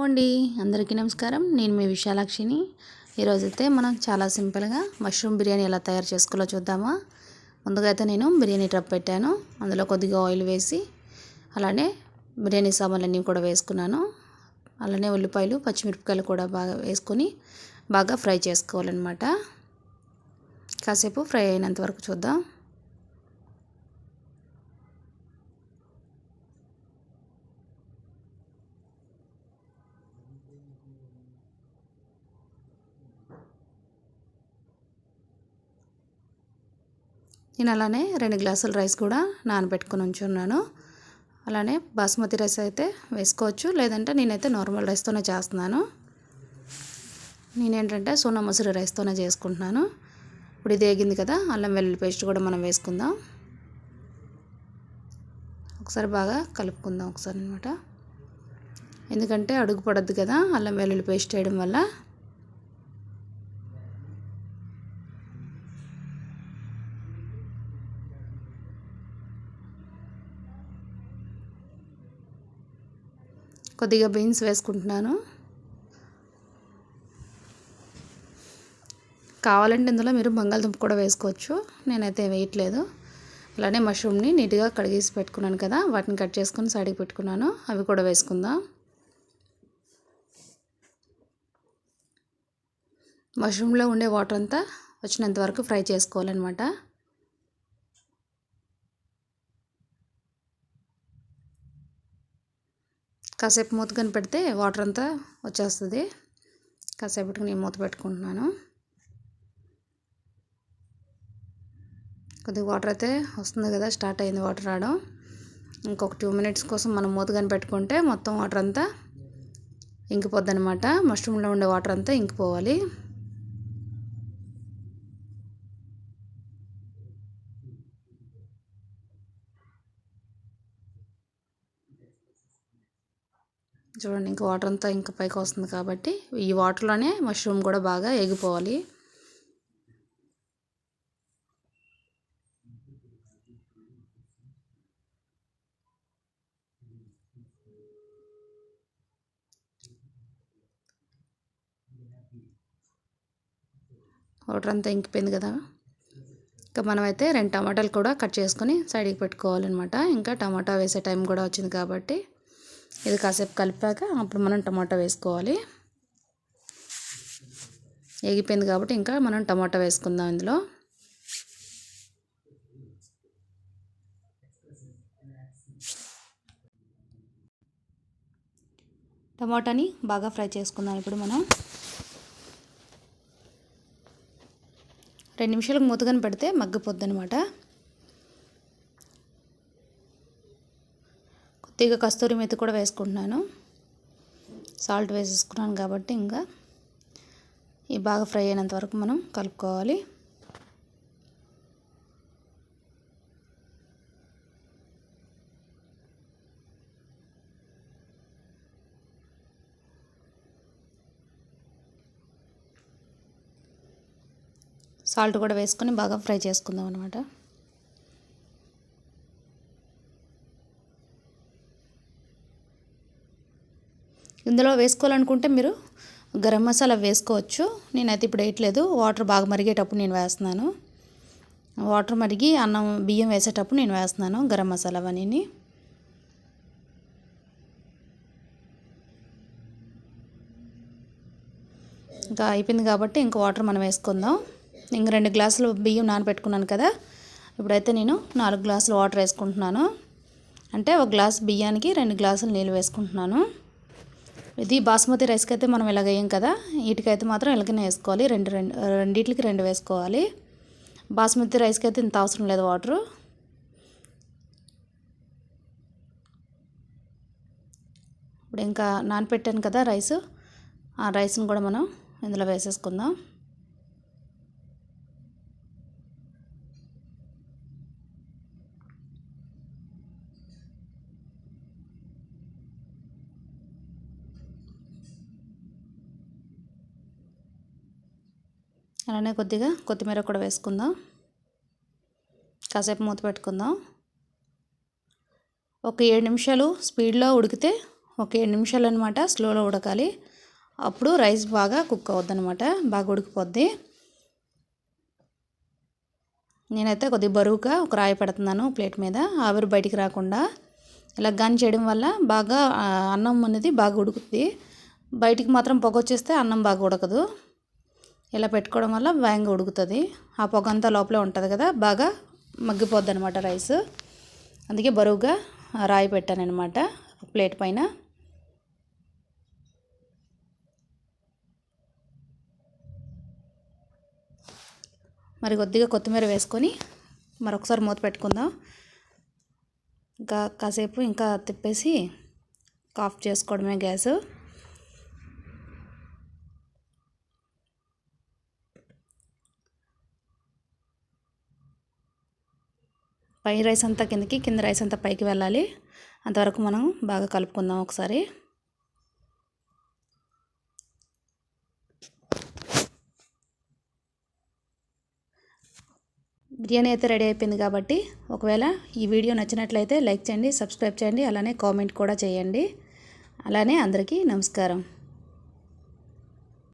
Hello అండి. అందరికీ నమస్కారం. నేను మీ విశాలాక్షిని. ఈరోజైతే మనం చాలా సింపుల్గా మష్రూమ్ బిర్యానీ ఎలా తయారు చేసుకోవాలో చూద్దామా. ముందుగా అయితే నేను బిర్యానీ ట్రప్ పెట్టాను. అందులో కొద్దిగా ఆయిల్ వేసి అలానే బిర్యానీ సామాన్లన్నీ కూడా వేసుకున్నాను. అలానే ఉల్లిపాయలు పచ్చిమిరపకాయలు కూడా బాగా వేసుకొని బాగా ఫ్రై చేసుకోవాలన్నమాట. కాసేపు ఫ్రై అయినంత వరకు చూద్దాం. నేను అలానే రెండు గ్లాసుల రైస్ కూడా నానబెట్టుకుని ఉంచున్నాను. అలానే బాస్మతి రైస్ అయితే వేసుకోవచ్చు. లేదంటే నేనైతే నార్మల్ రైస్తోనే చేస్తున్నాను. నేనేంటంటే సోనా మసూరి రైస్తోనే చేసుకుంటున్నాను. ఇప్పుడు ఇది వేగింది కదా అల్లం వెల్లుల్లి పేస్ట్ కూడా మనం వేసుకుందాం. ఒకసారి బాగా కలుపుకుందాం ఒకసారి అనమాట ఎందుకంటే అడుగు పడద్దు కదా అల్లం వెల్లుల్లి పేస్ట్ వేయడం వల్ల. కొద్దిగా బీన్స్ వేసుకుంటున్నాను. కావాలంటే ఇందులో మీరు బంగాళదుంప కూడా వేసుకోవచ్చు. నేనైతే వేయట్లేదు. అలానే మష్రూమ్ని నీట్గా కడిగేసి పెట్టుకున్నాను కదా వాటిని కట్ చేసుకొని సైడ్కి పెట్టుకున్నాను. అవి కూడా వేసుకుందాం. మష్రూమ్లో ఉండే వాటర్ అంతా వచ్చినంత వరకు ఫ్రై చేసుకోవాలన్నమాట. కాసేపు మూత పెడితే వాటర్ అంతా వచ్చేస్తుంది. కాసేపటికి నేను మూత పెట్టుకుంటున్నాను. కొద్దిగా వాటర్ అయితే వస్తుంది కదా స్టార్ట్ అయింది వాటర్ రావడం. ఇంకొక టూ మినిట్స్ కోసం మనం మూత పెట్టుకుంటే మొత్తం వాటర్ అంతా ఇంకిపోద్ది అనమాట మష్రూమ్లో ఉండే వాటర్ అంతా ఇంకిపోవాలి. చూడండి ఇంకా వాటర్ అంతా ఇంకా పైకి వస్తుంది కాబట్టి ఈ వాటర్లోనే మష్రూమ్ కూడా బాగా ఎగిపోవాలి వాటర్ అంతా ఇంకిపోయింది కదా. ఇంకా మనమైతే రెండు టమాటాలు కూడా కట్ చేసుకొని సైడ్కి పెట్టుకోవాలన్నమాట. ఇంకా టమాటా వేసే టైం కూడా వచ్చింది కాబట్టి ఇది కాసేపు కలిపాక అప్పుడు మనం టమాటా వేసుకోవాలి. ఎగిపోయింది కాబట్టి ఇంకా మనం టమాటా వేసుకుందాం ఇందులో. టమాటాని బాగా ఫ్రై చేసుకుందాం ఇప్పుడు మనం. రెండు నిమిషాలకు మూతగాని పెడితే మగ్గిపోద్ది అనమాట కొద్దిగా కస్తూరి మెత్తి కూడా వేసుకుంటున్నాను. సాల్ట్ వేసేసుకున్నాను కాబట్టి ఇంకా ఈ బాగా ఫ్రై అయినంత వరకు మనం కలుపుకోవాలి. సాల్ట్ కూడా వేసుకొని బాగా ఫ్రై చేసుకుందాం అనమాట ఇందులో వేసుకోవాలనుకుంటే మీరు గరం మసాలా వేసుకోవచ్చు. నేనైతే ఇప్పుడు వేయట్లేదు. వాటర్ బాగా మరిగేటప్పుడు నేను వేస్తున్నాను. వాటర్ మరిగి అన్నం బియ్యం వేసేటప్పుడు నేను వేస్తున్నాను గరం మసాలా అవన్నీ ఇంకా అయిపోయింది కాబట్టి ఇంకా వాటర్ మనం వేసుకుందాం. ఇంక రెండు గ్లాసులు బియ్యం నానబెట్టుకున్నాను కదా. ఇప్పుడైతే నేను నాలుగు గ్లాసులు వాటర్ వేసుకుంటున్నాను. అంటే ఒక గ్లాస్ బియ్యానికి రెండు గ్లాసులు నీళ్ళు వేసుకుంటున్నాను. ఇది బాస్మతి రైస్కి అయితే మనం ఇలాగ వేయం కదా. వీటికైతే మాత్రం ఇలాగనే వేసుకోవాలి. రెండు రెండు రెండింటికి రెండు వేసుకోవాలి. బాస్మతి రైస్కి అయితే ఇంత అవసరం లేదు వాటరు. ఇప్పుడు ఇంకా నానపెట్టాను కదా రైస్ ఆ రైస్ని కూడా మనం ఇందులో వేసేసుకుందాం. అలానే కొద్దిగా కొత్తిమీర కూడా వేసుకుందాం. కాసేపు మూత పెట్టుకుందాం. ఒక ఏడు నిమిషాలు స్పీడ్లో ఉడికితే ఒక ఏడు నిమిషాలు అనమాట స్లోలో ఉడకాలి. అప్పుడు రైస్ బాగా కుక్ అవుద్ది అనమాట బాగా ఉడికిపోద్ది. నేనైతే కొద్దిగా బరువుగా ఒక రాయి పెడుతున్నాను ప్లేట్ మీద ఆవిరి బయటికి రాకుండా. ఇలా గన్ చేయడం వల్ల బాగా అన్నం అనేది బాగా ఉడుకుతుంది బయటికి మాత్రం పొగ వచ్చేస్తే అన్నం బాగా ఉడకదు. ఇలా పెట్టుకోవడం వల్ల వేగంగా ఉడుకుతుంది. ఆ పొగ అంతా లోపలే ఉంటుంది కదా బాగా మగ్గిపోద్ది అనమాట రైస్. అందుకే బరువుగా రాయి పెట్టాను అనమాట ప్లేట్ పైన. మరి కొద్దిగా కొత్తిమీర వేసుకొని మరొకసారి మూత పెట్టుకుందాం. ఇంకా కాసేపు ఇంకా తిప్పేసి ఆఫ్ చేసుకోవడమే గ్యాస్. పై రైస్ అంతా కిందకి కింద రైస్ అంతా పైకి వెళ్ళాలి. అంతవరకు మనం బాగా కలుపుకుందాం ఒకసారి. బిర్యానీ అయితే రెడీ అయిపోయింది కాబట్టి ఒకవేళ ఈ వీడియో నచ్చినట్లయితే లైక్ చేయండి సబ్స్క్రైబ్ చేయండి అలానే కామెంట్ కూడా చేయండి. అలానే అందరికీ నమస్కారం.